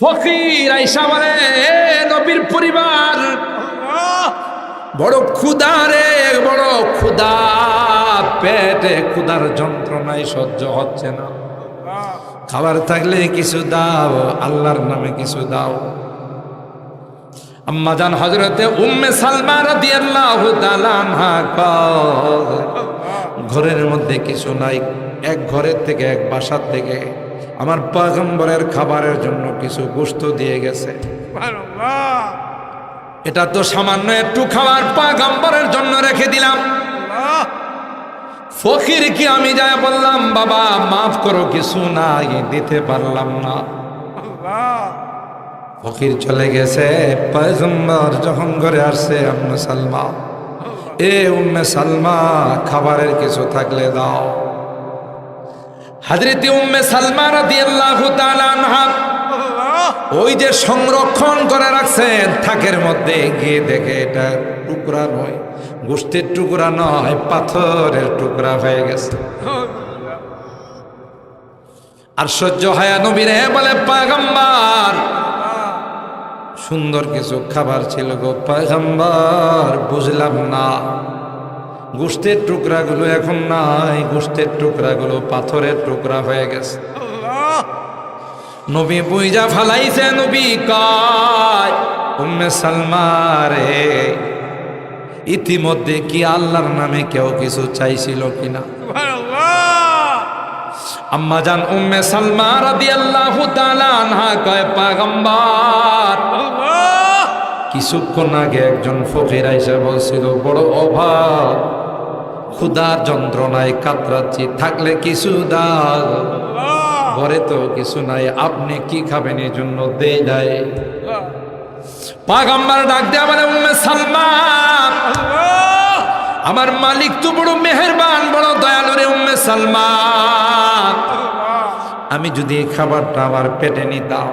ফকির আইসা বলে নবীর পরিবার, বড় ক্ষুধা রে বড় ক্ষুদা পেটে ক্ষুধার যন্ত্রণায় সহ্য হচ্ছে না। খাবার থাকলে কিছু দাও, আল্লাহর নামে কিছু দাও। আম্মাজান হজরতে উম্মে সালমা ঘরের মধ্যে কিছু নাই, এক ঘরের থেকে এক বাসার থেকে আমার পয়গম্বরের খাবারের জন্য কিছু গোস্ত দিয়ে গেছে। এটা তো সামান্য একটু খাবার পাগম্বরের জন্য রেখে দিলাম। ফকির কি আমি যাই বললাম বাবা মাফ করো কিছু নাই দিতে পারলাম না। ফকির চলে গেছে পয়গম্বর যখন ঘরে আসছে আম্মে সালমা এ উম্মে সালমা খাবারের কিছু থাকলে দাও। হাজরতি উম্মে সালমা রাদিয়াল্লাহু তাআলা আনহা ওই যে সংরক্ষণ করে রাখছেন, থাকের মধ্যে গিয়ে দেখে এটা টুকরা নয়, গোষ্ঠীর টুকরা নয়, পাথরের টুকরা হয়ে গেছে। আর সহ্য হায়া নবীরে, বলে পাগম্বার, সুন্দর কিছু খাবার ছিল গো পাগম্বার, বুঝলাম না। গোষ্ঠীর টুকরাগুলো এখন নাই গোষ্ঠীর টুকরাগুলো পাথরের টুকরা হয়ে গেছে। নবী বুইজা ফালাইছে নবী কয় উম্মে সালমারে ইতিমধ্যে কি আল্লাহর নামে কেউ কিছু চাইছিল কিনা? আম্মা জান উম্মে সালমা রাদিয়াল্লাহু তাআলা আনহা কয় পাগম্বর কিছুক্ষণ আগে একজন ফকির আইসা বলছিল, বড় অভাব, ক্ষুধার যন্ত্রণায় কাতরাচ্ছি, থাকলে কিছু দাও। ঘরে তো কিছু নাই, আপনি কি খাবেন এই জন্য দে যায় পাগম্বর ডাক দেয়া বলে, উম্মে সালমান, আমার মালিক তো বড় মেহেরবান, বড় দয়ালু রে উম্মে সালমান। আমি যদি খাবারটা আমার পেটে নিতাম,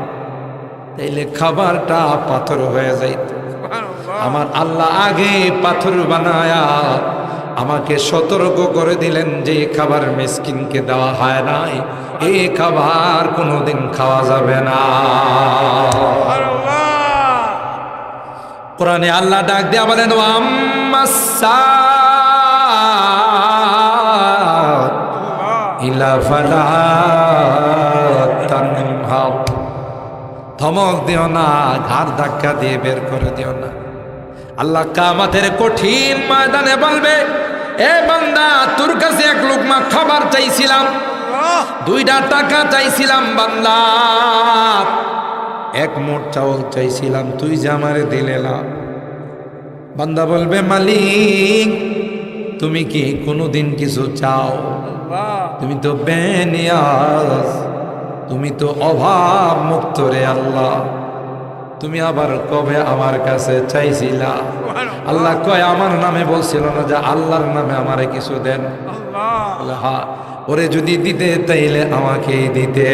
তাইলে খাবারটা পাথর হয়ে যাইত। আমার আল্লাহ আগে পাথর বানায়া আমাকে সতর্ক করে দিলেন যে খাবার মিসকিনকে দেওয়া হয় নাই। এই খাবার কোনোদিন খাওয়া যাবে না। কোরআনে আল্লাহ ডাক দেয়া বলেন ধমক দিও না, ঘাড় ধাক্কা দিয়ে বের করে দিও না। আল্লাহ কামাতের কঠিন ময়দানে বলবে এ বান্দা তোর কাছে এক লোকমা খাবার চাইছিলাম। দুইটা টাকা চাইছিলাম বান্দা। এক মোট চাউল চাইছিলাম তুই যে আমারে দিলে না। বান্দা বলবে মালিক তুমি কি কোনোদিন কিছু চাও? তুমি তো বেনিয়াস তুমি তো অভাব মুক্ত রে আল্লাহ। তুমি আবার কবে আমার কাছে চাইছিলা? আল্লাহ কয় আমার নামে বলছিল না যে আল্লাহর নামে আমারে কিছু দেন। হ্যাঁ ওরে যদি দিতে তাইলে আমাকেই দিতে।